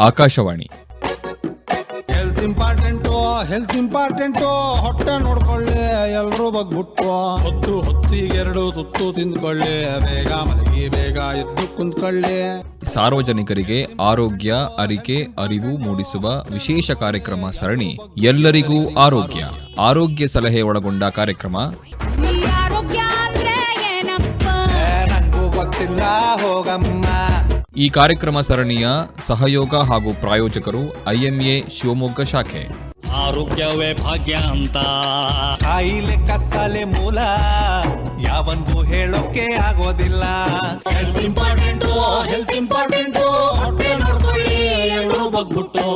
Akashvani. Health important health important ಹೊಟ್ಟೆ ನೋಡ್ಕೊಳ್ಳಿ ಎಲ್ಲರೂ ಬಗ್ಬಿಟ್ಟು ಹೊತ್ತು ಹೊತ್ತಿಗೆರಡು ತುತ್ತು ತಿಂದ್ಕೊಳ್ಳಿ ಬೇಗ ಮಲಗಿ ಬೇಗ ಎದ್ದು ಕುಂತ್ಕೊಳ್ಳಿ. ಸಾರ್ವಜನಿಕರಿಗೆ ಆರೋಗ್ಯ ಅರಿಕೆ ಅರಿವು ಮೂಡಿಸುವ ವಿಶೇಷ ಕಾರ್ಯಕ್ರಮ ಸರಣಿ ಎಲ್ಲರಿಗೂ ಆರೋಗ್ಯ. ಆರೋಗ್ಯ ಸಲಹೆ ಒಳಗೊಂಡ ಕಾರ್ಯಕ್ರಮ. ನಂಗೂ ಗೊತ್ತಿಲ್ಲ ಹೋಗಮ್ಮ. ಈ ಕಾರ್ಯಕ್ರಮ ಸರಣಿಯ ಸಹಯೋಗ ಹಾಗೂ ಪ್ರಾಯೋಜಕರು ಐಎಂಎ ಶಿವಮೊಗ್ಗ ಶಾಖೆ. ಆರೋಗ್ಯವೇ ಭಾಗ್ಯ ಅಂತ. ಕಾಯಿಲೆ ಕಸಾಲೆ ಮೂಲ ಯಾವನ್ಗೂ ಹೇಳೋಕೆ ಆಗೋದಿಲ್ಲ. ಹೆಲ್ತ್ ಇಂಪಾರ್ಟೆಂಟ್ ಹೆಲ್ತ್ ಇಂಪಾರ್ಟೆಂಟ್ ಹೊಟ್ಟೆ ನೋಡ್ಕೊಳ್ಳಿ ಎಲ್ಲರೂ ಬಗ್ಬಿಟ್ಟು.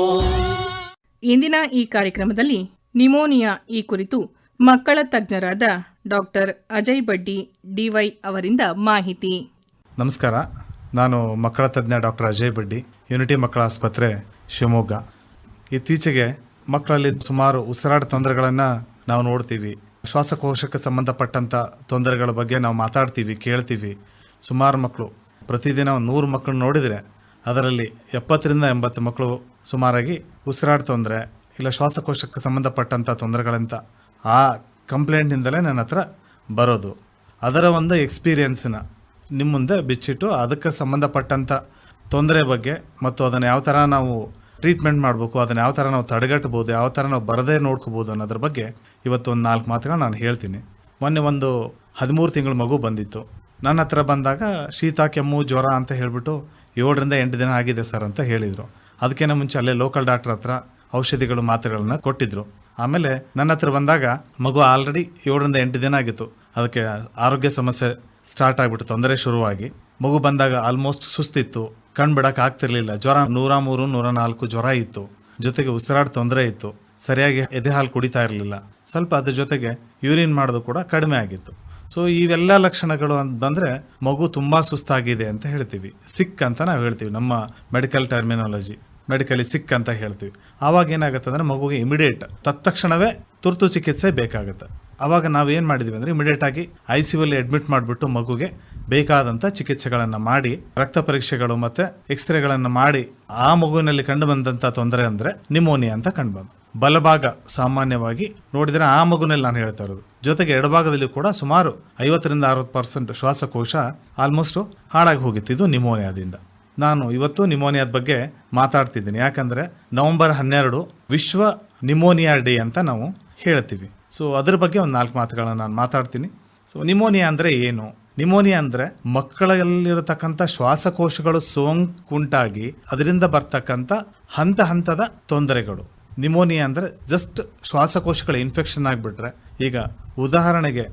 ಇಂದಿನ ಈ ಕಾರ್ಯಕ್ರಮದಲ್ಲಿ ನಿಮೋನಿಯಾ ಈ ಕುರಿತು ಮಕ್ಕಳ ತಜ್ಞರಾದ ಡಾಕ್ಟರ್ ಅಜಯ್ ಬಡ್ಡಿ ಡಿವೈ ಅವರಿಂದ ಮಾಹಿತಿ. ನಮಸ್ಕಾರ. ನಾನು ಮಕ್ಕಳ ತಜ್ಞ ಡಾಕ್ಟರ್ ಅಜಯ್ ಬಡ್ಡಿ ಯುನಿಟಿ ಮಕ್ಕಳ ಆಸ್ಪತ್ರೆ, ಶಿವಮೊಗ್ಗ. ಇತ್ತೀಚೆಗೆ ಮಕ್ಕಳಲ್ಲಿ ಸುಮಾರು ಉಸಿರಾಟ ತೊಂದರೆಗಳನ್ನು ನಾವು ನೋಡ್ತೀವಿ. ಶ್ವಾಸಕೋಶಕ್ಕೆ ಸಂಬಂಧಪಟ್ಟಂಥ ತೊಂದರೆಗಳ ಬಗ್ಗೆ ನಾವು ಮಾತಾಡ್ತೀವಿ, ಕೇಳ್ತೀವಿ. ಸುಮಾರು ಮಕ್ಕಳು, ಪ್ರತಿದಿನ ನೂರು ಮಕ್ಕಳು ನೋಡಿದರೆ ಅದರಲ್ಲಿ ಎಪ್ಪತ್ತರಿಂದ ಎಂಬತ್ತು ಮಕ್ಕಳು ಸುಮಾರಾಗಿ ಉಸಿರಾಟ ತೊಂದರೆ ಇಲ್ಲ ಶ್ವಾಸಕೋಶಕ್ಕೆ ಸಂಬಂಧಪಟ್ಟಂಥ ತೊಂದರೆಗಳಂತ ಆ ಕಂಪ್ಲೇಂಟಿಂದಲೇ ನನ್ನ ಹತ್ರ ಬರೋದು. ಅದರ ಒಂದು ಎಕ್ಸ್ಪೀರಿಯನ್ಸನ್ನ ನಿಮ್ಮ ಮುಂದೆ ಬಿಚ್ಚಿಟ್ಟು ಅದಕ್ಕೆ ಸಂಬಂಧಪಟ್ಟಂಥ ತೊಂದರೆ ಬಗ್ಗೆ ಮತ್ತು ಅದನ್ನು ಯಾವ ಥರ ನಾವು ಟ್ರೀಟ್ಮೆಂಟ್ ಮಾಡಬೇಕು, ಅದನ್ನು ಯಾವ ಥರ ನಾವು ತಡೆಗಟ್ಟಬೋದು ಯಾವ ಥರ ನಾವು ಬರದೇ ನೋಡ್ಕೋಬೋದು ಅನ್ನೋದ್ರ ಬಗ್ಗೆ ಇವತ್ತು ಒಂದು ನಾಲ್ಕು ಮಾತುಗಳು ನಾನು ಹೇಳ್ತೀನಿ. ಮೊನ್ನೆ ಒಂದು ಹದಿಮೂರು ತಿಂಗಳ ಮಗು ಬಂದಿತ್ತು. ನನ್ನ ಹತ್ರ ಬಂದಾಗ, ಶೀತ, ಕೆಮ್ಮು, ಜ್ವರ ಅಂತ ಹೇಳಿಬಿಟ್ಟು ಏಳರಿಂದ ಎಂಟು ದಿನ ಆಗಿದೆ ಸರ್ ಅಂತ ಹೇಳಿದರು. ಅದಕ್ಕಿಂತ ಮುಂಚೆ ಅಲ್ಲೇ ಲೋಕಲ್ ಡಾಕ್ಟರ್ ಹತ್ರ ಔಷಧಿಗಳು, ಮಾತ್ರೆಗಳನ್ನು ಕೊಟ್ಟಿದ್ದರು ಆಮೇಲೆ ನನ್ನ ಹತ್ರ ಬಂದಾಗ ಮಗು ಆಲ್ರೆಡಿ ಏಳರಿಂದ ಎಂಟು ದಿನ ಆಗಿತ್ತು. ಅದಕ್ಕೆ ಆರೋಗ್ಯ ಸಮಸ್ಯೆ ಸ್ಟಾರ್ಟ್ ಆಗಿಬಿಟ್ಟು ತೊಂದರೆ ಶುರುವಾಗಿ. ಮಗು ಬಂದಾಗ ಆಲ್ಮೋಸ್ಟ್ ಸುಸ್ತಿತ್ತು. ಕಣ್ ಬಿಡಕ್ಕೆ ಆಗ್ತಿರ್ಲಿಲ್ಲ. ಜ್ವರ ನೂರ ಮೂರು, ನೂರ ನಾಲ್ಕು ಜ್ವರ ಇತ್ತು. ಜೊತೆಗೆ ಉಸಿರಾಟ ತೊಂದರೆ ಇತ್ತು. ಸರಿಯಾಗಿ ಎದೆ ಹಾಲು ಕುಡಿತಾ ಇರಲಿಲ್ಲ. ಸ್ವಲ್ಪ ಅದ್ರ ಜೊತೆಗೆ ಯೂರಿನ್ ಮಾಡೋದು ಕೂಡ ಕಡಿಮೆ ಆಗಿತ್ತು. ಸೊ ಇವೆಲ್ಲ ಲಕ್ಷಣಗಳು ಅಂತ ಬಂದರೆ ಮಗು ತುಂಬ ಸುಸ್ತಾಗಿದೆ ಅಂತ ಹೇಳ್ತೀವಿ. ಸಿಕ್ ಅಂತ ನಾವು ಹೇಳ್ತೀವಿ ನಮ್ಮ ಮೆಡಿಕಲ್ ಟರ್ಮಿನಾಲಜಿ ಮೆಡಿಕಲಿ ಸಿಕ್ ಅಂತ ಹೇಳ್ತೀವಿ. ಆವಾಗ ಏನಾಗುತ್ತೆ ಅಂದರೆ ಮಗುಗೆ ಇಮಿಡಿಯೇಟ್ ತತ್ಕ್ಷಣವೇ ತುರ್ತು ಚಿಕಿತ್ಸೆ ಬೇಕಾಗುತ್ತೆ. ಆವಾಗ ನಾವು ಏನು ಮಾಡಿದ್ವಿ ಅಂದರೆ ಇಮಿಡಿಯೇಟ್ ಆಗಿ ಐ ಸಿ ಯುಲ್ಲಿ ಅಡ್ಮಿಟ್ ಮಾಡಿಬಿಟ್ಟು ಮಗುಗೆ ಬೇಕಾದಂಥ ಚಿಕಿತ್ಸೆಗಳನ್ನು ಮಾಡಿ, ರಕ್ತ ಪರೀಕ್ಷೆಗಳು ಮತ್ತು ಎಕ್ಸ್ರೇಗಳನ್ನು ಮಾಡಿ, ಆ ಮಗುವಿನಲ್ಲಿ ಕಂಡು ಬಂದಂಥ ತೊಂದರೆ ಅಂದರೆ ನಿಮೋನಿಯಾ ಅಂತ ಕಂಡು ಬಲಭಾಗ ಸಾಮಾನ್ಯವಾಗಿ ನೋಡಿದರೆ ಆ ಮಗುನಲ್ಲಿ ನಾನು ಹೇಳ್ತಾ ಇರೋದು. ಜೊತೆಗೆ ಎಡಭಾಗದಲ್ಲಿ ಕೂಡ ಸುಮಾರು ಐವತ್ತರಿಂದ ಅರವತ್ತು ಪರ್ಸೆಂಟ್ ಶ್ವಾಸಕೋಶ ಆಲ್ಮೋಸ್ಟ್ ಹಾಳಾಗಿ ಹೋಗಿತ್ತು. ಇದು ನಿಮೋನಿಯಾದಿಂದ ನಾನು ಇವತ್ತು ನಿಮೋನಿಯಾದ ಬಗ್ಗೆ ಮಾತಾಡ್ತಿದ್ದೀನಿ. ಯಾಕಂದರೆ ನವೆಂಬರ್ ಹನ್ನೆರಡು ವಿಶ್ವ ನಿಮೋನಿಯಾ ಡೇ ಅಂತ ನಾವು ಹೇಳ್ತೀವಿ. ಸೊ ಅದ್ರ ಬಗ್ಗೆ ಒಂದು ನಾಲ್ಕು ಮಾತುಗಳನ್ನು ನಾನು ಮಾತಾಡ್ತೀನಿ. ಸೊ ನಿಮೋನಿಯಾ ಅಂದರೆ ಏನು? ನಿಮೋನಿಯಾ ಅಂದರೆ ಮಕ್ಕಳಲ್ಲಿರತಕ್ಕಂಥ ಶ್ವಾಸಕೋಶಗಳು ಸೋಂಕುಂಟಾಗಿ ಅದರಿಂದ ಬರ್ತಕ್ಕಂಥ ಹಂತ ಹಂತದ ತೊಂದರೆಗಳು. ನಿಮೋನಿಯಾ ಅಂದರೆ ಜಸ್ಟ್ ಶ್ವಾಸಕೋಶಗಳ ಇನ್ಫೆಕ್ಷನ್ ಆಗಿಬಿಟ್ರೆ. ಈಗ ಉದಾಹರಣೆಗೆ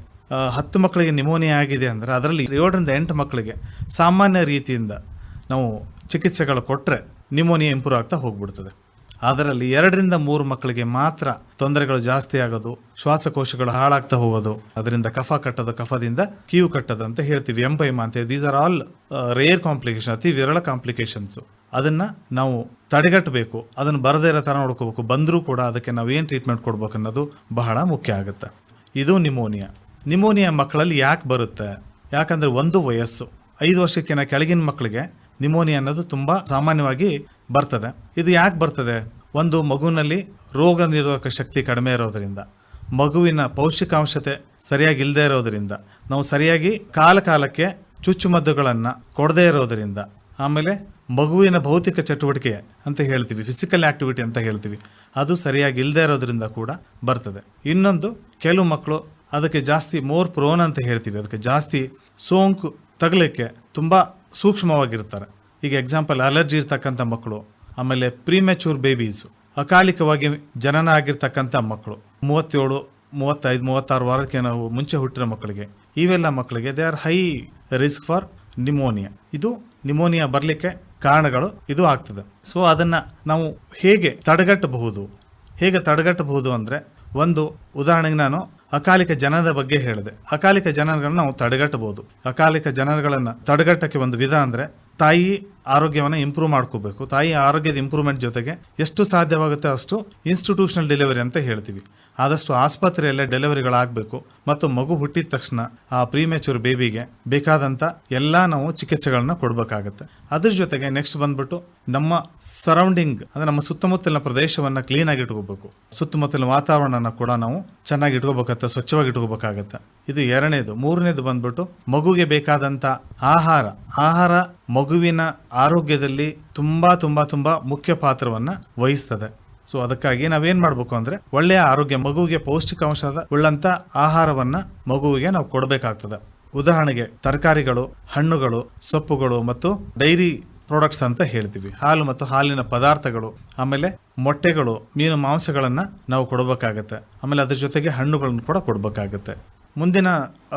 ಹತ್ತು ಮಕ್ಕಳಿಗೆ ನಿಮೋನಿಯಾ ಆಗಿದೆ ಅಂದರೆ ಅದರಲ್ಲಿ ಏಳರಿಂದ ಎಂಟು ಮಕ್ಕಳಿಗೆ ಸಾಮಾನ್ಯ ರೀತಿಯಿಂದ ನಾವು ಚಿಕಿತ್ಸೆಗಳು ಕೊಟ್ಟರೆ ನಿಮೋನಿಯಾ ಇಂಪ್ರೂವ್ ಆಗ್ತಾ ಹೋಗ್ಬಿಡ್ತದೆ. ಅದರಲ್ಲಿ ಎರಡರಿಂದ ಮೂರು ಮಕ್ಕಳಿಗೆ ಮಾತ್ರ ತೊಂದರೆಗಳು ಜಾಸ್ತಿ ಆಗೋದು, ಶ್ವಾಸಕೋಶಗಳು ಹಾಳಾಗ್ತಾ ಹೋಗೋದು, ಅದರಿಂದ ಕಫ ಕಟ್ಟೋದು, ಕಫದಿಂದ ಕೀವು ಕಟ್ಟೋದು ಅಂತ ಹೇಳ್ತೀವಿ. ಎಂಬೈಮ ಅಂತ these are all rare complication ಅತಿ ವಿರಳ ಕಾಂಪ್ಲಿಕೇಶನ್ಸ್ ಅದನ್ನ ನಾವು ತಡೆಗಟ್ಟಬೇಕು. ಅದನ್ನು ಬರದೇ ಇರೋ ಥರ ನೋಡ್ಕೋಬೇಕು. ಬಂದರೂ ಕೂಡ ಅದಕ್ಕೆ ನಾವು ಏನು ಟ್ರೀಟ್ಮೆಂಟ್ ಕೊಡ್ಬೇಕು ಅನ್ನೋದು ಬಹಳ ಮುಖ್ಯ ಆಗುತ್ತೆ. ಇದು ನಿಮೋನಿಯಾ. ನಿಮೋನಿಯಾ ಮಕ್ಕಳಲ್ಲಿ ಯಾಕೆ ಬರುತ್ತೆ? ಯಾಕಂದ್ರೆ ಒಂದು ವಯಸ್ಸು. ಐದು ವರ್ಷಕ್ಕಿಂತ ಕೆಳಗಿನ ಮಕ್ಕಳಿಗೆ ನಿಮೋನಿಯಾ ಅನ್ನೋದು ತುಂಬ ಸಾಮಾನ್ಯವಾಗಿ ಬರ್ತದೆ. ಇದು ಯಾಕೆ ಬರ್ತದೆ? ಒಂದು ಮಗುವಿನಲ್ಲಿ ರೋಗ ನಿರೋಧಕ ಶಕ್ತಿ ಕಡಿಮೆ ಇರೋದರಿಂದ, ಮಗುವಿನ ಪೌಷ್ಟಿಕಾಂಶತೆ ಸರಿಯಾಗಿ ಇಲ್ಲದೆ ಇರೋದರಿಂದ, ನಾವು ಸರಿಯಾಗಿ ಕಾಲ ಕಾಲಕ್ಕೆ ಚುಚ್ಚುಮದ್ದುಗಳನ್ನು ಕೊಡದೇ ಇರೋದರಿಂದ, ಆಮೇಲೆ ಮಗುವಿನ ಭೌತಿಕ ಚಟುವಟಿಕೆ ಅಂತ ಹೇಳ್ತೀವಿ ಫಿಸಿಕಲ್ ಆಕ್ಟಿವಿಟಿ ಅಂತ ಹೇಳ್ತೀವಿ, ಅದು ಸರಿಯಾಗಿ ಇಲ್ಲದೆ ಇರೋದ್ರಿಂದ ಕೂಡ ಬರ್ತದೆ. ಇನ್ನೊಂದು, ಕೆಲವು ಮಕ್ಕಳು ಅದಕ್ಕೆ ಜಾಸ್ತಿ ಮೋರ್ ಪ್ರೋನ್ ಅಂತ ಹೇಳ್ತೀವಿ, ಅದಕ್ಕೆ ಜಾಸ್ತಿ ಸೋಂಕು ತಗಲಿಕ್ಕೆ ತುಂಬ ಸೂಕ್ಷ್ಮವಾಗಿರ್ತಾರೆ. ಈಗ ಎಕ್ಸಾಂಪಲ್ ಅಲರ್ಜಿ ಇರ್ತಕ್ಕಂಥ ಮಕ್ಕಳು, ಆಮೇಲೆ ಪ್ರೀಮೆಚೂರ್ ಬೇಬೀಸು ಅಕಾಲಿಕವಾಗಿ ಜನನ ಆಗಿರ್ತಕ್ಕಂಥ ಮಕ್ಕಳು, ಮೂವತ್ತೇಳು, ಮೂವತ್ತೈದು, ಮೂವತ್ತಾರು ವಾರಕ್ಕೆ ನಾವು ಮುಂಚೆ ಹುಟ್ಟಿರೋ ಮಕ್ಕಳಿಗೆ, ಇವೆಲ್ಲ ಮಕ್ಕಳಿಗೆ they are high risk for pneumonia ಇದು ನಿಮೋನಿಯಾ ಬರಲಿಕ್ಕೆ ಕಾರಣಗಳು ಇದು ಆಗ್ತದೆ. ಸೊ ಅದನ್ನು ನಾವು ಹೇಗೆ ತಡೆಗಟ್ಟಬಹುದು? ಹೇಗೆ ತಡೆಗಟ್ಟಬಹುದು ಅಂದರೆ, ಒಂದು ಉದಾಹರಣೆಗೆ ನಾನು ಅಕಾಲಿಕ ಜನರ ಬಗ್ಗೆ ಹೇಳಿದೆ. ಅಕಾಲಿಕ ಜನನಗಳನ್ನ ನಾವು ತಡೆಗಟ್ಟಬಹುದು. ಅಕಾಲಿಕ ಜನರುಗಳನ್ನ ತಡೆಗಟ್ಟಕ್ಕೆ ಒಂದು ವಿಧ ಅಂದರೆ ತಾಯಿ ಆರೋಗ್ಯವನ್ನು ಇಂಪ್ರೂವ್ ಮಾಡ್ಕೋಬೇಕು. ತಾಯಿ ಆರೋಗ್ಯದ ಇಂಪ್ರೂವ್ಮೆಂಟ್ ಜೊತೆಗೆ ಎಷ್ಟು ಸಾಧ್ಯವಾಗುತ್ತೆ ಅಷ್ಟು ಇನ್ಸ್ಟಿಟ್ಯೂಷನಲ್ ಡೆಲಿವರಿ ಅಂತ ಹೇಳ್ತೀವಿ. ಆದಷ್ಟು ಆಸ್ಪತ್ರೆಯಲ್ಲೇ ಡೆಲಿವರಿಗಳಾಗಬೇಕು ಮತ್ತು ಮಗು ಹುಟ್ಟಿದ ತಕ್ಷಣ ಆ ಪ್ರೀಮೆಚೂರ್ ಬೇಬಿಗೆ ಬೇಕಾದಂಥ ಎಲ್ಲ ನಾವು ಚಿಕಿತ್ಸೆಗಳನ್ನ ಕೊಡಬೇಕಾಗತ್ತೆ. ಅದ್ರ ಜೊತೆಗೆ ನೆಕ್ಸ್ಟ್ ಬಂದ್ಬಿಟ್ಟು ನಮ್ಮ ಸರೌಂಡಿಂಗ್ ಅಂದರೆ ನಮ್ಮ ಸುತ್ತಮುತ್ತಲಿನ ಪ್ರದೇಶವನ್ನು ಕ್ಲೀನಾಗಿ ಇಟ್ಕೋಬೇಕು. ಸುತ್ತಮುತ್ತಲಿನ ವಾತಾವರಣನ ಕೂಡ ನಾವು ಚೆನ್ನಾಗಿ ಇಟ್ಕೋಬೇಕಾಗತ್ತೆ, ಸ್ವಚ್ಛವಾಗಿ ಇಟ್ಕೋಬೇಕಾಗತ್ತೆ. ಇದು ಎರಡನೇದು. ಮೂರನೇದು ಬಂದ್ಬಿಟ್ಟು ಮಗುಗೆ ಬೇಕಾದಂಥ ಆಹಾರ. ಆಹಾರ ಮಗುವಿನ ಆರೋಗ್ಯದಲ್ಲಿ ತುಂಬಾ ತುಂಬಾ ತುಂಬಾ ಮುಖ್ಯ ಪಾತ್ರವನ್ನು ವಹಿಸ್ತದೆ. ಸೊ ಅದಕ್ಕಾಗಿ ನಾವೇನ್ ಮಾಡ್ಬೇಕು ಅಂದ್ರೆ ಒಳ್ಳೆಯ ಆರೋಗ್ಯ, ಮಗುವಿಗೆ ಪೌಷ್ಟಿಕಾಂಶದ ಉಳ್ಳಂತ ಆಹಾರವನ್ನ ಮಗುವಿಗೆ ನಾವು ಕೊಡಬೇಕಾಗ್ತದೆ. ಉದಾಹರಣೆಗೆ ತರಕಾರಿಗಳು, ಹಣ್ಣುಗಳು, ಸೊಪ್ಪುಗಳು ಮತ್ತು ಡೈರಿ ಪ್ರಾಡಕ್ಟ್ಸ್ ಅಂತ ಹೇಳ್ತೀವಿ. ಹಾಲು ಮತ್ತು ಹಾಲಿನ ಪದಾರ್ಥಗಳು, ಆಮೇಲೆ ಮೊಟ್ಟೆಗಳು, ಮೀನು, ಮಾಂಸಗಳನ್ನ ನಾವು ಕೊಡಬೇಕಾಗತ್ತೆ. ಆಮೇಲೆ ಅದ್ರ ಜೊತೆಗೆ ಹಣ್ಣುಗಳನ್ನು ಕೂಡ ಕೊಡಬೇಕಾಗತ್ತೆ. ಮುಂದಿನ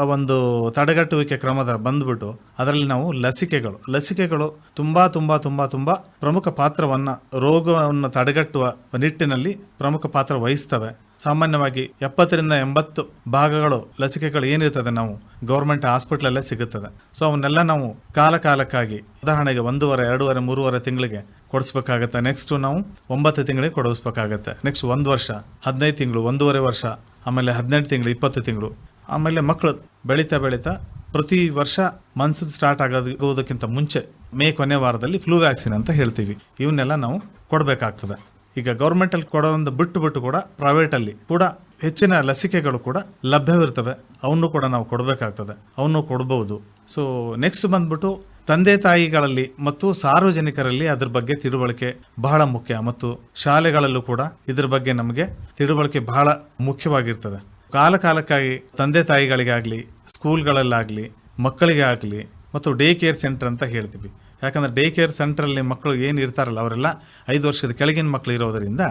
ಒಂದು ತಡೆಗಟ್ಟುವಿಕೆ ಕ್ರಮದ ಬಂದ್ಬಿಟ್ಟು ಅದರಲ್ಲಿ ನಾವು ಲಸಿಕೆಗಳು ಲಸಿಕೆಗಳು ತುಂಬಾ ತುಂಬಾ ತುಂಬಾ ತುಂಬಾ ಪ್ರಮುಖ ಪಾತ್ರವನ್ನ, ರೋಗವನ್ನು ತಡೆಗಟ್ಟುವ ನಿಟ್ಟಿನಲ್ಲಿ ಪ್ರಮುಖ ಪಾತ್ರ ವಹಿಸ್ತವೆ. ಸಾಮಾನ್ಯವಾಗಿ ಎಪ್ಪತ್ತರಿಂದ ಎಂಬತ್ತು ಭಾಗಗಳು ಲಸಿಕೆಗಳು ಏನಿರ್ತದೆ ನಾವು ಗೌರ್ಮೆಂಟ್ ಹಾಸ್ಪಿಟ್ಲಲ್ಲೇ ಸಿಗುತ್ತದೆ. ಸೊ, ಅವನ್ನೆಲ್ಲ ನಾವು ಕಾಲ ಕಾಲಕ್ಕಾಗಿ ಉದಾಹರಣೆಗೆ ಒಂದೂವರೆ, ಎರಡೂವರೆ, ಮೂರುವರೆ ತಿಂಗಳಿಗೆ ಕೊಡಿಸ್ಬೇಕಾಗತ್ತೆ. ನೆಕ್ಸ್ಟ್ ನಾವು ಒಂಬತ್ತು ತಿಂಗಳಿಗೆ ಕೊಡಿಸ್ಬೇಕಾಗತ್ತೆ. ನೆಕ್ಸ್ಟ್ ಒಂದು ವರ್ಷ, ಹದಿನೈದು ತಿಂಗಳು, ಒಂದೂವರೆ ವರ್ಷ, ಆಮೇಲೆ ಹದಿನೆಂಟು ತಿಂಗಳು, ಇಪ್ಪತ್ತು ತಿಂಗಳು. ಆಮೇಲೆ ಮಕ್ಕಳು ಬೆಳೀತಾ ಬೆಳೀತಾ ಪ್ರತಿ ವರ್ಷ ಮನ್ಸದ್ ಸ್ಟಾರ್ಟ್ ಆಗೋದಕ್ಕಿಂತ ಮುಂಚೆ ಮೇ ಕೊನೆ ವಾರದಲ್ಲಿ ಫ್ಲೂ ವ್ಯಾಕ್ಸಿನ್ ಅಂತ ಹೇಳ್ತೀವಿ. ಇವನ್ನೆಲ್ಲ ನಾವು ಕೊಡಬೇಕಾಗ್ತದೆ. ಈಗ ಗೌರ್ಮೆಂಟಲ್ಲಿ ಕೊಡೋದೊಂದು ಬಿಟ್ಟು ಬಿಟ್ಟು ಕೂಡ ಪ್ರೈವೇಟಲ್ಲಿ ಕೂಡ ಹೆಚ್ಚಿನ ಲಸಿಕೆಗಳು ಕೂಡ ಲಭ್ಯವಿರ್ತವೆ. ಅವನ್ನು ಕೂಡ ನಾವು ಕೊಡಬೇಕಾಗ್ತದೆ. ಅವನ್ನು ಕೊಡಬಹುದು ಸೊ ನೆಕ್ಸ್ಟ್ ಬಂದ್ಬಿಟ್ಟು ತಂದೆ ತಾಯಿಗಳಲ್ಲಿ ಮತ್ತು ಸಾರ್ವಜನಿಕರಲ್ಲಿ ಅದ್ರ ಬಗ್ಗೆ ತಿಳುವಳಿಕೆ ಬಹಳ ಮುಖ್ಯ. ಮತ್ತು ಶಾಲೆಗಳಲ್ಲೂ ಕೂಡ ಇದ್ರ ಬಗ್ಗೆ ನಮಗೆ ತಿಳುವಳಿಕೆ ಬಹಳ ಮುಖ್ಯವಾಗಿರ್ತದೆ. ಕಾಲ ಕಾಲಕ್ಕಾಗಿ ತಂದೆ ತಾಯಿಗಳಿಗಾಗಲಿ, ಸ್ಕೂಲ್ಗಳಲ್ಲಾಗಲಿ ಮಕ್ಕಳಿಗೆ ಆಗಲಿ ಮತ್ತು ಡೇ ಕೇರ್ ಸೆಂಟರ್ ಅಂತ ಹೇಳ್ತೀವಿ. ಯಾಕಂದರೆ ಡೇ ಕೇರ್ ಸೆಂಟ್ರಲ್ಲಿ ಮಕ್ಕಳು ಏನು ಇರ್ತಾರಲ್ಲ ಅವರೆಲ್ಲ ಐದು ವರ್ಷದ ಕೆಳಗಿನ ಮಕ್ಕಳು ಇರೋದರಿಂದ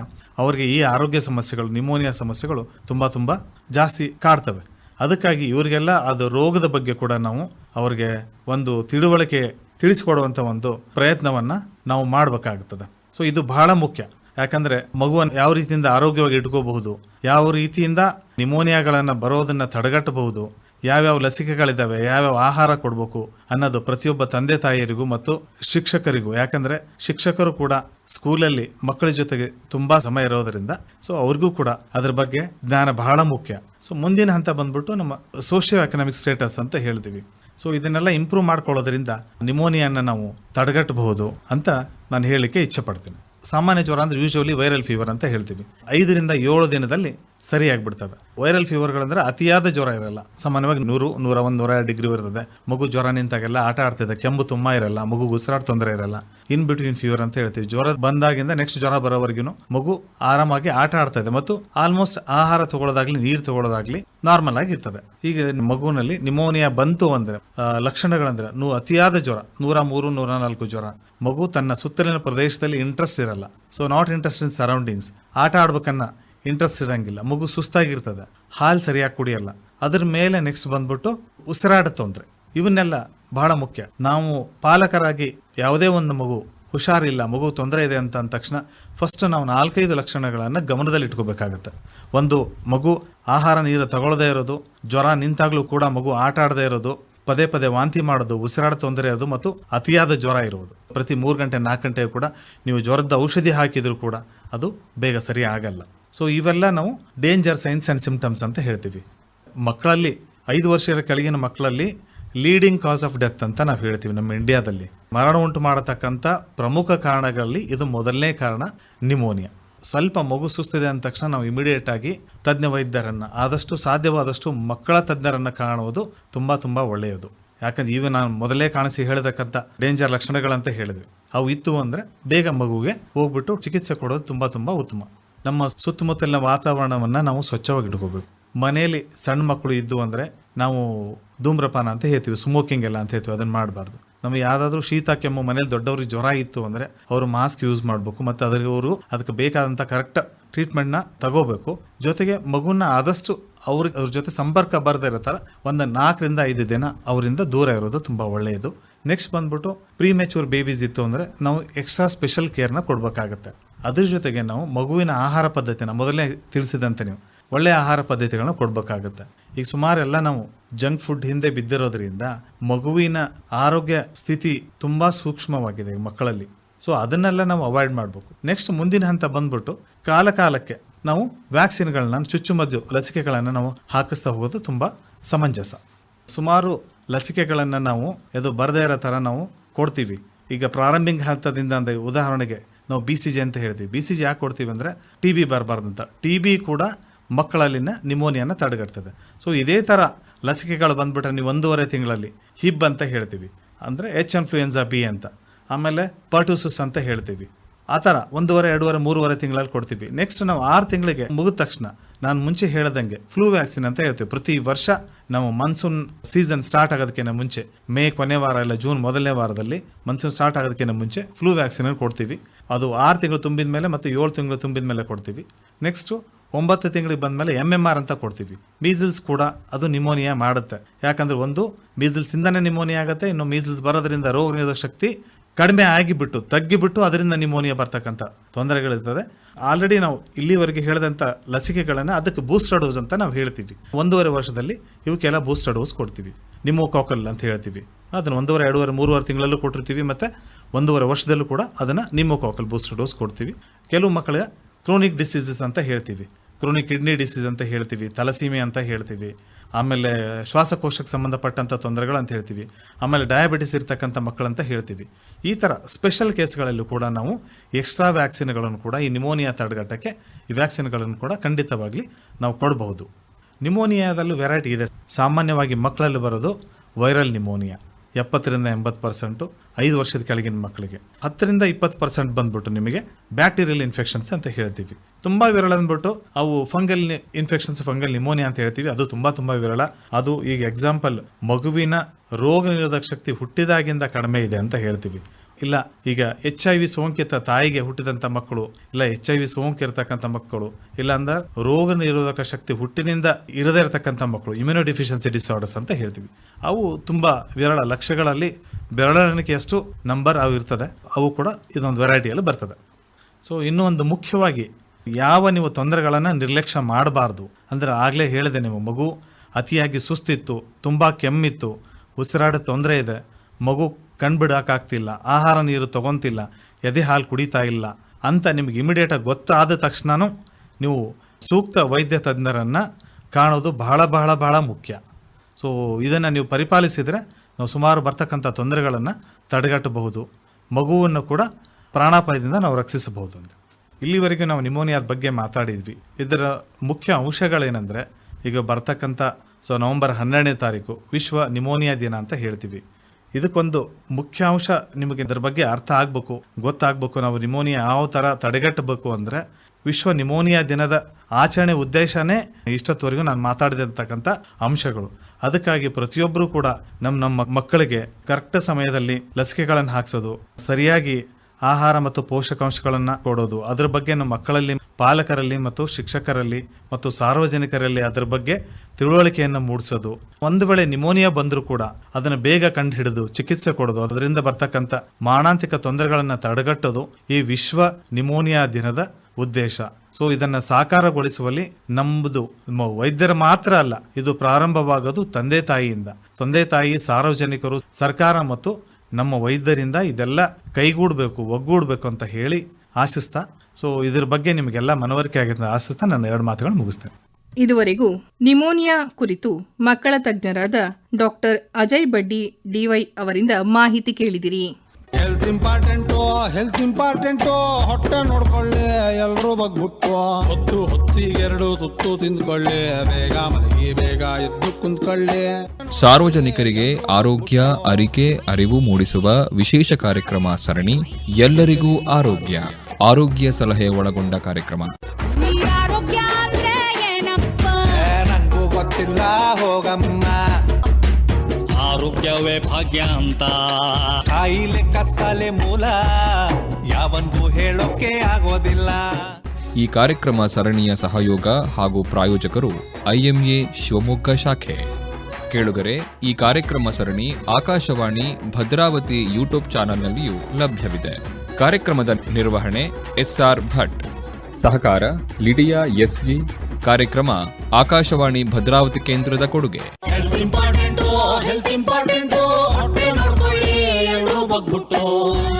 ಅವರಿಗೆ ಈ ಆರೋಗ್ಯ ಸಮಸ್ಯೆಗಳು, ನಿಮೋನಿಯಾ ಸಮಸ್ಯೆಗಳು ತುಂಬ ತುಂಬ ಜಾಸ್ತಿ ಕಾಡ್ತವೆ. ಅದಕ್ಕಾಗಿ ಇವರಿಗೆಲ್ಲ ಅದು ರೋಗದ ಬಗ್ಗೆ ಕೂಡ ನಾವು ಅವ್ರಿಗೆ ಒಂದು ತಿಳುವಳಿಕೆ ತಿಳಿಸಿಕೊಡುವಂಥ ಒಂದು ಪ್ರಯತ್ನವನ್ನು ನಾವು ಮಾಡಬೇಕಾಗುತ್ತದೆ ಸೊ ಇದು ಬಹಳ ಮುಖ್ಯ. ಯಾಕಂದ್ರೆ ಮಗುವನ್ನು ಯಾವ ರೀತಿಯಿಂದ ಆರೋಗ್ಯವಾಗಿ ಇಟ್ಕೋಬಹುದು, ಯಾವ ರೀತಿಯಿಂದ ನಿಮೋನಿಯಾಗಳನ್ನು ಬರೋದನ್ನ ತಡೆಗಟ್ಟಬಹುದು, ಯಾವ್ಯಾವ ಲಸಿಕೆಗಳಿದ್ದಾವೆ ಯಾವ್ಯಾವ ಆಹಾರ ಕೊಡಬೇಕು ಅನ್ನೋದು ಪ್ರತಿಯೊಬ್ಬ ತಂದೆ ತಾಯಿಯರಿಗೂ ಮತ್ತು ಶಿಕ್ಷಕರಿಗೂ. ಯಾಕಂದ್ರೆ ಶಿಕ್ಷಕರು ಕೂಡ ಸ್ಕೂಲಲ್ಲಿ ಮಕ್ಕಳ ಜೊತೆಗೆ ತುಂಬಾ ಸಮಯ ಇರೋದರಿಂದ ಸೊ ಅವ್ರಿಗೂ ಕೂಡ ಅದ್ರ ಬಗ್ಗೆ ಜ್ಞಾನ ಬಹಳ ಮುಖ್ಯ. ಸೊ ಮುಂದಿನ ಹಂತ ಬಂದ್ಬಿಟ್ಟು ನಮ್ಮ ಸೋಷಿಯೋ ಎಕನಾಮಿಕ್ ಸ್ಟೇಟಸ್ ಅಂತ ಹೇಳ್ತೀವಿ. ಸೊ ಇದನ್ನೆಲ್ಲ ಇಂಪ್ರೂವ್ ಮಾಡ್ಕೊಳ್ಳೋದ್ರಿಂದ ನಿಮೋನಿಯಾನ ನಾವು ತಡೆಗಟ್ಟಬಹುದು ಅಂತ ನಾನು ಹೇಳಲಿಕ್ಕೆ ಇಚ್ಛೆ ಪಡ್ತೀನಿ. ಸಾಮಾನ್ಯ ಜ್ವರ ಅಂದರೆ ಯೂಶುವಲಿ ವೈರಲ್ ಫೀವರ್ ಅಂತ ಹೇಳ್ತೀವಿ. ಐದರಿಂದ ಏಳು ದಿನದಲ್ಲಿ ಸರಿಯಾಗ್ಬಿಡ್ತವೆ. ವೈರಲ್ ಫೀವರ್ಗಳಂದ್ರೆ ಅತಿಯಾದ ಜ್ವರ ಇರಲ್ಲ. ಸಾಮಾನ್ಯವಾಗಿ ನೂರು ನೂರ ಒಂದು ನೂರ ಎರಡು ಡಿಗ್ರಿ ಇರ್ತದೆ ಮಗು ಜ್ವರ ನಿಂತಾಗೆಲ್ಲ ಆಟ ಆಡ್ತಿದೆ ಕೆಂಬು ತುಂಬ ಇರಲ್ಲ, ಮಗು ಉಸಿರಾಟ ತೊಂದರೆ ಇರಲ್ಲ. ಇನ್ ಬಿಟ್ವೀನ್ ಫೀವರ್ ಅಂತ ಹೇಳ್ತೀವಿ. ಜ್ವರ ಬಂದಾಗಿಂದ ನೆಕ್ಸ್ಟ್ ಜ್ವರ ಬರೋವರೆಗೂ ಮಗು ಆರಾಮಾಗಿ ಆಟ ಆಡ್ತಾ ಇದೆ ಮತ್ತು ಆಲ್ಮೋಸ್ಟ್ ಆಹಾರ ತಗೊಳ್ಳೋದಾಗ್ಲಿ, ನೀರು ತಗೊಳ್ಳೋದಾಗ್ಲಿ ನಾರ್ಮಲ್ ಆಗಿ ಇರ್ತದೆ. ಈಗ ಮಗುವಿನಲ್ಲಿ ನಿಮೋನಿಯಾ ಬಂತು ಅಂದ್ರೆ ಲಕ್ಷಣಗಳಂದ್ರೆ ನೂ, ಅತಿಯಾದ ಜ್ವರ, ನೂರ ಮೂರು, ನೂರ ನಾಲ್ಕು ಜ್ವರ. ಮಗು ತನ್ನ ಸುತ್ತಲಿನ ಪ್ರದೇಶದಲ್ಲಿ ಇಂಟ್ರೆಸ್ಟ್ ಇರಲ್ಲ. So not interest in surroundings ಆಟ ಆಡ್ಬೇಕನ್ನ ಇಂಟ್ರೆಸ್ಟ್ ಇರಂಗಿಲ್ಲ, ಮಗು ಸುಸ್ತಾಗಿರ್ತದೆ, ಹಾಲು ಸರಿಯಾಗಿ ಕುಡಿಯಲ್ಲ. ಅದ್ರ ಮೇಲೆ ನೆಕ್ಸ್ಟ್ ಬಂದ್ಬಿಟ್ಟು ಉಸಿರಾಟ ತೊಂದರೆ. ಇವನ್ನೆಲ್ಲ ಬಹಳ ಮುಖ್ಯ. ನಾವು ಪಾಲಕರಾಗಿ ಯಾವುದೇ ಒಂದು ಮಗು ಹುಷಾರಿಲ್ಲ, ಮಗು ತೊಂದರೆ ಇದೆ ಅಂತ ಅಂದ ತಕ್ಷಣ ಫಸ್ಟ್ ನಾವು ನಾಲ್ಕೈದು ಲಕ್ಷಣಗಳನ್ನು ಗಮನದಲ್ಲಿ ಇಟ್ಕೋಬೇಕಾಗತ್ತೆ. ಒಂದು, ಮಗು ಆಹಾರ ನೀರು ತಗೊಳ್ಳದೇ ಇರೋದು, ಜ್ವರ ನಿಂತಾಗಲೂ ಕೂಡ ಮಗು ಆಟ ಆಡದೇ ಇರೋದು, ಪದೇ ಪದೇ ವಾಂತಿ ಮಾಡೋದು, ಉಸಿರಾಟ ತೊಂದರೆ ಅದು ಮತ್ತು ಅತಿಯಾದ ಜ್ವರ ಇರುವುದು. ಪ್ರತಿ ಮೂರು ಗಂಟೆ ನಾಲ್ಕು ಗಂಟೆ ಕೂಡ ನೀವು ಜ್ವರದ ಔಷಧಿ ಹಾಕಿದರೂ ಕೂಡ ಅದು ಬೇಗ ಸರಿ ಆಗಲ್ಲ. ಸೊ ಇವೆಲ್ಲ ನಾವು ಡೇಂಜರ್ ಸೈನ್ಸ್ ಆ್ಯಂಡ್ ಸಿಂಪ್ಟಮ್ಸ್ ಅಂತ ಹೇಳ್ತೀವಿ. ಮಕ್ಕಳಲ್ಲಿ, ಐದು ವರ್ಷದ ಕೆಳಗಿನ ಮಕ್ಕಳಲ್ಲಿ ಲೀಡಿಂಗ್ ಕಾಸ್ ಆಫ್ ಡೆತ್ ಅಂತ ನಾವು ಹೇಳ್ತೀವಿ ನಮ್ಮ ಇಂಡಿಯಾದಲ್ಲಿ ಮರಣ ಉಂಟು ಮಾಡತಕ್ಕಂಥ ಪ್ರಮುಖ ಕಾರಣಗಳಲ್ಲಿ ಇದು ಮೊದಲನೇ ಕಾರಣ ನಿಮೋನಿಯಾ ಸ್ವಲ್ಪ ಮಗು ಸುಸ್ತಿದೆ ಅಂದ ತಕ್ಷಣ ನಾವು ಇಮಿಡಿಯೇಟ್ ಆಗಿ ತಜ್ಞ ವೈದ್ಯರನ್ನು, ಆದಷ್ಟು ಸಾಧ್ಯವಾದಷ್ಟು ಮಕ್ಕಳ ತಜ್ಞರನ್ನು ಕಾಣುವುದು ತುಂಬ ತುಂಬ ಒಳ್ಳೆಯದು. ಯಾಕಂದ್ರೆ ಈಗ ನಾನು ಮೊದಲೇ ಕಾಣಿಸಿ ಹೇಳತಕ್ಕಂಥ ಡೇಂಜರ್ ಲಕ್ಷಣಗಳಂತ ಹೇಳಿದ್ವಿ. ಅವು ಇತ್ತು ಅಂದರೆ ಬೇಗ ಮಗುಗೆ ಹೋಗ್ಬಿಟ್ಟು ಚಿಕಿತ್ಸೆ ಕೊಡೋದು ತುಂಬ ತುಂಬ ಉತ್ತಮ. ನಮ್ಮ ಸುತ್ತಮುತ್ತಲಿನ ವಾತಾವರಣವನ್ನು ನಾವು ಸ್ವಚ್ಛವಾಗಿ ಇಟ್ಕೋಬೇಕು. ಮನೆಯಲ್ಲಿ ಸಣ್ಣ ಮಕ್ಕಳು ಇದ್ದು ಅಂದರೆ ನಾವು ಧೂಮ್ರಪಾನ ಅಂತ ಹೇಳ್ತೀವಿ ಸ್ಮೋಕಿಂಗ್ ಎಲ್ಲ ಅಂತ ಹೇಳ್ತೀವಿ, ಅದನ್ನು ಮಾಡಬಾರ್ದು. ನಮಗೆ ಯಾವುದಾದ್ರೂ ಶೀತ, ಕೆಮ್ಮು ಮನೇಲಿ ದೊಡ್ಡವ್ರಿಗೆ ಜ್ವರ ಇತ್ತು ಅಂದರೆ ಅವರು ಮಾಸ್ಕ್ ಯೂಸ್ ಮಾಡಬೇಕು, ಮತ್ತು ಅದರಿಗೆ ಅವರು ಅದಕ್ಕೆ ಬೇಕಾದಂಥ ಕರೆಕ್ಟ್ ಟ್ರೀಟ್ಮೆಂಟ್ನ ತಗೋಬೇಕು. ಜೊತೆಗೆ ಮಗುನ ಆದಷ್ಟು ಅವ್ರಿಗೆ ಅವ್ರ ಜೊತೆ ಸಂಪರ್ಕ ಬರದೇ ಇರೋ ಥರ ಒಂದು ನಾಲ್ಕರಿಂದ ಐದು ದಿನ ಅವರಿಂದ ದೂರ ಇರೋದು ತುಂಬ ಒಳ್ಳೆಯದು. ನೆಕ್ಸ್ಟ್ ಬಂದ್ಬಿಟ್ಟು ಪ್ರೀ ಮೆಚೂರ್ ಬೇಬೀಸ್ ಇತ್ತು ಅಂದರೆ ನಾವು ಎಕ್ಸ್ಟ್ರಾ ಸ್ಪೆಷಲ್ ಕೇರ್ನ ಕೊಡಬೇಕಾಗತ್ತೆ. ಅದ್ರ ಜೊತೆಗೆ ನಾವು ಮಗುವಿನ ಆಹಾರ ಪದ್ಧತಿನ ಮೊದಲೇ ತಿಳಿಸಿದಂತೆ ನೀವು ಒಳ್ಳೆಯ ಆಹಾರ ಪದ್ಧತಿಗಳನ್ನ ಕೊಡಬೇಕಾಗುತ್ತೆ. ಈಗ ಸುಮಾರೆಲ್ಲ ನಾವು ಜಂಕ್ ಫುಡ್ ಹಿಂದೆ ಬಿದ್ದಿರೋದ್ರಿಂದ ಮಗುವಿನ ಆರೋಗ್ಯ ಸ್ಥಿತಿ ತುಂಬಾ ಸೂಕ್ಷ್ಮವಾಗಿದೆ ಮಕ್ಕಳಲ್ಲಿ. ಸೊ ಅದನ್ನೆಲ್ಲ ನಾವು ಅವಾಯ್ಡ್ ಮಾಡಬೇಕು. ನೆಕ್ಸ್ಟ್ ಮುಂದಿನ ಹಂತ ಬಂದ್ಬಿಟ್ಟು ಕಾಲ ಕಾಲಕ್ಕೆ ನಾವು ವ್ಯಾಕ್ಸಿನ್ಗಳನ್ನ ಚುಚ್ಚುಮದ್ದು ಲಸಿಕೆಗಳನ್ನು ನಾವು ಹಾಕಿಸ್ತಾ ಹೋಗೋದು ತುಂಬ ಸಮಂಜಸ. ಸುಮಾರು ಲಸಿಕೆಗಳನ್ನು ನಾವು, ಇದು ಬರದೇ ಇರೋ ಥರ ನಾವು ಕೊಡ್ತೀವಿ. ಈಗ ಪ್ರಾರಂಭಿಕ ಹಂತದಿಂದ ಅಂದರೆ ಉದಾಹರಣೆಗೆ ನಾವು ಬಿ ಸಿ ಜಿ ಅಂತ ಹೇಳ್ತೀವಿ. ಬಿ ಸಿ ಜಿ ಯಾಕೆ ಕೊಡ್ತೀವಿ ಅಂದರೆ ಟಿ ಬಿ ಬರಬಾರ್ದಂತ. ಟಿ ಬಿ ಕೂಡ ಮಕ್ಕಳಲ್ಲಿನ ನಿಮೋನಿಯಾನ ತಡೆಗಟ್ತದೆ. ಸೊ ಇದೇ ಥರ ಲಸಿಕೆಗಳು ಬಂದ್ಬಿಟ್ರೆ ನೀವು ಒಂದೂವರೆ ತಿಂಗಳಲ್ಲಿ ಹಿಬ್ ಅಂತ ಹೇಳ್ತೀವಿ. ಅಂದರೆ ಎಚ್ ಇನ್ಫ್ಲೂಯೆನ್ಸಾ ಬಿ ಅಂತ. ಆಮೇಲೆ ಪರ್ಟುಸಸ್ ಅಂತ ಹೇಳ್ತೀವಿ. ಆ ಥರ ಒಂದೂವರೆ, ಎರಡೂವರೆ, ಮೂರುವರೆ ತಿಂಗಳಲ್ಲಿ ಕೊಡ್ತೀವಿ. ನೆಕ್ಸ್ಟ್ ನಾವು ಆರು ತಿಂಗಳಿಗೆ ಮುಗಿದ ತಕ್ಷಣ ನಾನು ಮುಂಚೆ ಹೇಳ್ದಂಗೆ ಫ್ಲೂ ವ್ಯಾಕ್ಸಿನ್ ಅಂತ ಹೇಳ್ತೀವಿ. ಪ್ರತಿ ವರ್ಷ ನಾವು ಮನ್ಸೂನ್ ಸೀಸನ್ ಸ್ಟಾರ್ಟ್ ಆಗೋದಕ್ಕಿಂತ ಮುಂಚೆ, ಮೇ ಕೊನೆ ವಾರ ಇಲ್ಲ, ಜೂನ್ ಮೊದಲನೇ ವಾರದಲ್ಲಿ ಮನ್ಸೂನ್ ಸ್ಟಾರ್ಟ್ ಆಗೋದಕ್ಕಿಂತ ಮುಂಚೆ ಫ್ಲೂ ವ್ಯಾಕ್ಸಿನ್ ಕೊಡ್ತೀವಿ. ಅದು ಆರು ತಿಂಗಳು ತುಂಬಿದ ಮೇಲೆ ಮತ್ತು ಏಳು ತಿಂಗಳು ತುಂಬಿದ ಮೇಲೆ ಕೊಡ್ತೀವಿ. ನೆಕ್ಸ್ಟು ಒಂಬತ್ತು ತಿಂಗಳಿಗೆ ಬಂದಮೇಲೆ ಎಂ ಎಂ ಆರ್ ಅಂತ ಕೊಡ್ತೀವಿ. ಮೀಸಲ್ಸ್ ಕೂಡ ಅದು ನಿಮೋನಿಯಾ ಮಾಡುತ್ತೆ. ಯಾಕಂದ್ರೆ ಒಂದು ಮೀಸಲ್ಸ್ ಇಂದಾನೆ ನಿಮೋನಿಯಾ ಆಗುತ್ತೆ, ಇನ್ನು ಮೀಸಲ್ಸ್ ಬರೋದ್ರಿಂದ ರೋಗ ನಿರೋಧಕ ಶಕ್ತಿ ಕಡಿಮೆ ಆಗಿಬಿಟ್ಟು, ತಗ್ಗಿಬಿಟ್ಟು ಅದರಿಂದ ನಿಮೋನಿಯಾ ಬರ್ತಕ್ಕಂಥ ತೊಂದರೆಗಳಿರ್ತದೆ. ಆಲ್ರೆಡಿ ನಾವು ಇಲ್ಲಿವರೆಗೆ ಹೇಳಿದಂಥ ಲಸಿಕೆಗಳನ್ನು ಅದಕ್ಕೆ ಬೂಸ್ಟರ್ ಡೋಸ್ ಅಂತ ನಾವು ಹೇಳ್ತೀವಿ. ಒಂದೂವರೆ ವರ್ಷದಲ್ಲಿ ಇವಕ್ಕೆಲ್ಲ ಬೂಸ್ಟರ್ ಡೋಸ್ ಕೊಡ್ತೀವಿ. ನಿಮೋಕಾಕಲ್ ಅಂತ ಹೇಳ್ತೀವಿ. ಅದನ್ನು ಒಂದೂವರೆ, ಎರಡೂವರೆ, ಮೂರುವರೆ ತಿಂಗಳಲ್ಲೂ ಕೊಟ್ಟಿರ್ತೀವಿ ಮತ್ತು ಒಂದೂವರೆ ವರ್ಷದಲ್ಲೂ ಕೂಡ ಅದನ್ನು ನಿಮೋಕಾಕಲ್ ಬೂಸ್ಟರ್ ಡೋಸ್ ಕೊಡ್ತೀವಿ. ಕೆಲವು ಮಕ್ಕಳಿಗೆ ಕ್ರೋನಿಕ್ ಡಿಸೀಸಸ್ ಅಂತ ಹೇಳ್ತೀವಿ. ಕ್ರೋನಿಕ್ ಕಿಡ್ನಿ ಡಿಸೀಸ್ ಅಂತ ಹೇಳ್ತೀವಿ. ತಲಸೀಮೆ ಅಂತ ಹೇಳ್ತೀವಿ. ಆಮೇಲೆ ಶ್ವಾಸಕೋಶಕ್ಕೆ ಸಂಬಂಧಪಟ್ಟಂಥ ತೊಂದರೆಗಳು ಅಂತ ಹೇಳ್ತೀವಿ. ಆಮೇಲೆ ಡಯಾಬಿಟಿಸ್ ಇರ್ತಕ್ಕಂಥ ಮಕ್ಕಳಂತ ಹೇಳ್ತೀವಿ. ಈ ಥರ ಸ್ಪೆಷಲ್ ಕೇಸ್ಗಳಲ್ಲೂ ಕೂಡ ನಾವು ಎಕ್ಸ್ಟ್ರಾ ವ್ಯಾಕ್ಸಿನ್ಗಳನ್ನು ಕೂಡ ಈ ನಿಮೋನಿಯಾ ತಡೆಗಟ್ಟಕ್ಕೆ ಈ ವ್ಯಾಕ್ಸಿನ್ಗಳನ್ನು ಕೂಡ ಖಂಡಿತವಾಗಲಿ ನಾವು ಕೊಡಬಹುದು. ನಿಮೋನಿಯಾದಲ್ಲೂ ವೆರೈಟಿ ಇದೆ. ಸಾಮಾನ್ಯವಾಗಿ ಮಕ್ಕಳಲ್ಲಿ ಬರೋದು ವೈರಲ್ ನಿಮೋನಿಯಾ ಎಪ್ಪತ್ತರಿಂದ ಎಂಬತ್ತು ಪರ್ಸೆಂಟು, ಐದು ವರ್ಷದ ಕೆಳಗಿನ ಮಕ್ಕಳಿಗೆ. ಹತ್ತರಿಂದ ಇಪ್ಪತ್ತು ಪರ್ಸೆಂಟ್ ಬಂದ್ಬಿಟ್ಟು ನಿಮಗೆ ಬ್ಯಾಕ್ಟೀರಿಯಲ್ ಇನ್ಫೆಕ್ಷನ್ಸ್ ಅಂತ ಹೇಳ್ತೀವಿ. ತುಂಬ ವಿರಳ ಅಂದ್ಬಿಟ್ಟು ಅವು ಫಂಗಲ್ ಇನ್ಫೆಕ್ಷನ್ಸ್ ಫಂಗಲ್ ನಿಮೋನಿಯಾ ಅಂತ ಹೇಳ್ತೀವಿ. ಅದು ತುಂಬ ತುಂಬ ವಿರಳ. ಅದು ಈಗ ಎಕ್ಸಾಂಪಲ್ ಮಗುವಿನ ರೋಗ ನಿರೋಧಕ ಶಕ್ತಿ ಹುಟ್ಟಿದಾಗಿಂದ ಕಡಿಮೆ ಇದೆ ಅಂತ ಹೇಳ್ತೀವಿ. ಇಲ್ಲ, ಈಗ ಎಚ್ ಐ ವಿ ಸೋಂಕಿತ ತಾಯಿಗೆ ಹುಟ್ಟಿದಂಥ ಮಕ್ಕಳು, ಇಲ್ಲ ಎಚ್ ಐ ವಿ ಸೋಂಕಿರ್ತಕ್ಕಂಥ ಮಕ್ಕಳು, ಇಲ್ಲ ಅಂದ್ರೆ ರೋಗ ನಿರೋಧಕ ಶಕ್ತಿ ಹುಟ್ಟಿನಿಂದ ಇರದೇ ಇರತಕ್ಕಂಥ ಮಕ್ಕಳು ಇಮ್ಯುನೋ ಡಿಫಿಷಿಯನ್ಸಿ ಡಿಸಾರ್ಡರ್ಸ್ ಅಂತ ಹೇಳ್ತೀವಿ. ಅವು ತುಂಬ ವಿರಳ ಲಕ್ಷಗಳಲ್ಲಿ ಬೆರಳೆಣಿಕೆಯಷ್ಟು ನಂಬರ್ ಅವು ಇರ್ತದೆ. ಅವು ಕೂಡ ಇದೊಂದು ವೆರೈಟಿಯಲ್ಲಿ ಬರ್ತದೆ. ಸೊ ಇನ್ನೂ ಒಂದು ಮುಖ್ಯವಾಗಿ ಯಾವ ನೀವು ತೊಂದರೆಗಳನ್ನು ನಿರ್ಲಕ್ಷ್ಯ ಮಾಡಬಾರ್ದು, ಅಂದರೆ ಆಗಲೇ ಹೇಳಿದೆ ನೀವು, ಮಗು ಅತಿಯಾಗಿ ಸುಸ್ತಿತ್ತು, ತುಂಬ ಕೆಮ್ಮಿತ್ತು, ಉಸಿರಾಡ ತೊಂದರೆ ಇದೆ, ಮಗು ಕಣ್ಬಿಡೋಕ್ಕಾಗ್ತಿಲ್ಲ ಆಹಾರ ನೀರು ತೊಗೊತಿಲ್ಲ, ಎದೆ ಹಾಲು ಕುಡಿತಾ ಇಲ್ಲ ಅಂತ ನಿಮ್ಗೆ ಇಮಿಡಿಯೇಟಾಗಿ ಗೊತ್ತಾದ ತಕ್ಷಣನೂ ನೀವು ಸೂಕ್ತ ವೈದ್ಯ ತಜ್ಞರನ್ನು ಕಾಣೋದು ಬಹಳ ಬಹಳ ಬಹಳ ಮುಖ್ಯ. ಸೊ ಇದನ್ನು ನೀವು ಪರಿಪಾಲಿಸಿದರೆ ನಾವು ಸುಮಾರು ಬರ್ತಕ್ಕಂಥ ತೊಂದರೆಗಳನ್ನು ತಡೆಗಟ್ಟಬಹುದು. ಮಗುವನ್ನು ಕೂಡ ಪ್ರಾಣಾಪಾಯದಿಂದ ನಾವು ರಕ್ಷಿಸಬಹುದು ಅಂತ. ಇಲ್ಲಿವರೆಗೂ ನಾವು ನಿಮೋನಿಯಾದ ಬಗ್ಗೆ ಮಾತಾಡಿದ್ವಿ. ಇದರ ಮುಖ್ಯ ಅಂಶಗಳೇನೆಂದರೆ, ಈಗ ಬರ್ತಕ್ಕಂಥ, ಸೊ, ನವೆಂಬರ್ ಹನ್ನೆರಡನೇ ತಾರೀಕು ವಿಶ್ವ ನಿಮೋನಿಯಾ ದಿನ ಅಂತ ಹೇಳ್ತೀವಿ. ಇದಕ್ಕೊಂದು ಮುಖ್ಯ ಅಂಶ ನಿಮಗೆ ಇದರ ಬಗ್ಗೆ ಅರ್ಥ ಆಗಬೇಕು, ಗೊತ್ತಾಗಬೇಕು. ನಾವು ನಿಮೋನಿಯಾ ಯಾವ ಥರ ತಡೆಗಟ್ಟಬೇಕು ಅಂದರೆ ವಿಶ್ವ ನಿಮೋನಿಯಾ ದಿನದ ಆಚರಣೆ ಉದ್ದೇಶನೇ ಇಷ್ಟೊತ್ತವರೆಗೂ ನಾನು ಮಾತಾಡಿದಂತಕ್ಕಂಥ ಅಂಶಗಳು. ಅದಕ್ಕಾಗಿ ಪ್ರತಿಯೊಬ್ಬರೂ ಕೂಡ ನಮ್ಮ ನಮ್ಮ ಮಕ್ಕಳಿಗೆ ಕರೆಕ್ಟ್ ಸಮಯದಲ್ಲಿ ಲಸಿಕೆಗಳನ್ನು ಹಾಕ್ಸೋದು, ಸರಿಯಾಗಿ ಆಹಾರ ಮತ್ತು ಪೋಷಕಾಂಶಗಳನ್ನು ಕೊಡೋದು. ಅದ್ರ ಬಗ್ಗೆ ನಮ್ಮ ಮಕ್ಕಳಲ್ಲಿ, ಪಾಲಕರಲ್ಲಿ ಮತ್ತು ಶಿಕ್ಷಕರಲ್ಲಿ ಮತ್ತು ಸಾರ್ವಜನಿಕರಲ್ಲಿ ಅದರ ಬಗ್ಗೆ ತಿಳುವಳಿಕೆಯನ್ನು ಮೂಡಿಸೋದು. ಒಂದು ವೇಳೆ ನಿಮೋನಿಯಾ ಬಂದರೂ ಕೂಡ ಅದನ್ನು ಬೇಗ ಕಂಡು ಹಿಡಿದು ಚಿಕಿತ್ಸೆ ಕೊಡೋದು. ಅದರಿಂದ ಬರ್ತಕ್ಕಂಥ ಮಾರಣಾಂತಿಕ ತೊಂದರೆಗಳನ್ನು ತಡೆಗಟ್ಟೋದು ಈ ವಿಶ್ವ ನಿಮೋನಿಯಾ ದಿನದ ಉದ್ದೇಶ. ಸೊ ಇದನ್ನು ಸಾಕಾರಗೊಳಿಸುವಲ್ಲಿ ನಮ್ಮದು ನಮ್ಮ ವೈದ್ಯರ ಮಾತ್ರ ಅಲ್ಲ, ಇದು ಪ್ರಾರಂಭವಾಗೋದು ತಂದೆ ತಾಯಿಯಿಂದ. ತಂದೆ ತಾಯಿ, ಸಾರ್ವಜನಿಕರು, ಸರ್ಕಾರ ಮತ್ತು ನಮ್ಮ ವೈದ್ಯರಿಂದ ಇದೆಲ್ಲ ಕೈಗೂಡಬೇಕು, ಒಗ್ಗೂಡಬೇಕು ಅಂತ ಹೇಳಿ ಆಶಿಸ್ತಾ ಸೊ ಇದ್ರ ಬಗ್ಗೆ ನಿಮಗೆಲ್ಲ ಮನವರಿಕೆ ಆಗಿದೆ ಆಶಿಸ್ತಾ ನಾನು ಎರಡು ಮಾತುಗಳನ್ನು ಮುಗಿಸ್ತೇನೆ. ಇದುವರೆಗೂ ನಿಮೋನಿಯಾ ಕುರಿತು ಮಕ್ಕಳ ತಜ್ಞರಾದ ಡಾಕ್ಟರ್ ಅಜಯ್ ಬಡ್ಡಿ ಡಿವೈ ಅವರಿಂದ ಮಾಹಿತಿ ಕೇಳಿದಿರಿ. ಹೆಲ್ತ್ ಇಂಪಾರ್ಟೆಂಟು ಹೆಲ್ತ್ ಇಂಪಾರ್ಟೆಂಟು ಹೊಟ್ಟೆ ನೋಡ್ಕೊಳ್ಳಿ ಎಲ್ರೂ ಬಗ್ಬಿಟ್ಟು. ಹೊತ್ತು ಹೊತ್ತಿಗೆರಡು ತುತ್ತು ತಿಂದ್ಕೊಳ್ಳಿ ಬೇಗ ಮಲಗಿ ಬೇಗ ಎದ್ದು ಕುಂತ್ಕೊಳ್ಳಿ. ಸಾರ್ವಜನಿಕರಿಗೆ ಆರೋಗ್ಯ ಅರಿಕೆ ಅರಿವು ಮೂಡಿಸುವ ವಿಶೇಷ ಕಾರ್ಯಕ್ರಮ ಸರಣಿ ಎಲ್ಲರಿಗೂ ಆರೋಗ್ಯ. ಆರೋಗ್ಯ ಸಲಹೆ ಒಳಗೊಂಡ ಕಾರ್ಯಕ್ರಮ. ಆರೋಗ್ಯ ಅಂದ್ರೆ ಏನಪ್ಪ? ಏ, ನಂಗೂ ಗೊತ್ತಿಲ್ಲ ಹೋಗಮ್ಮ. ಆರೋಗ್ಯವೇ ಭಾಗ್ಯ ಅಂತ ಕಾಯಿಲೆ ಕಸಾಲೆ ಮೂಲ ಯಾವನ್ಗೂ ಹೇಳೋಕೆ ಆಗೋದಿಲ್ಲ. ಈ ಕಾರ್ಯಕ್ರಮ ಸರಣಿಯ ಸಹಯೋಗ ಹಾಗೂ ಪ್ರಾಯೋಜಕರು ಐಎಂಎ ಶಿವಮೊಗ್ಗ ಶಾಖೆ. ಕೇಳುಗರೆ ಈ ಕಾರ್ಯಕ್ರಮ ಸರಣಿ ಆಕಾಶವಾಣಿ ಭದ್ರಾವತಿ ಯೂಟ್ಯೂಬ್ ಚಾನೆಲ್ನಲ್ಲಿಯೂ ಲಭ್ಯವಿದೆ. ಕಾರ್ಯಕ್ರಮದ ನಿರ್ವಹಣೆ ಎಸ್ಆರ್ ಭಟ್. ಸಹಕಾರ ಲಿಡಿಯಾ ಎಸ್ಜಿ. ಕಾರ್ಯಕ್ರಮ ಆಕಾಶವಾಣಿ ಭದ್ರಾವತಿ ಕೇಂದ್ರದ ಕೊಡುಗೆ. ಹೆಲ್ತ್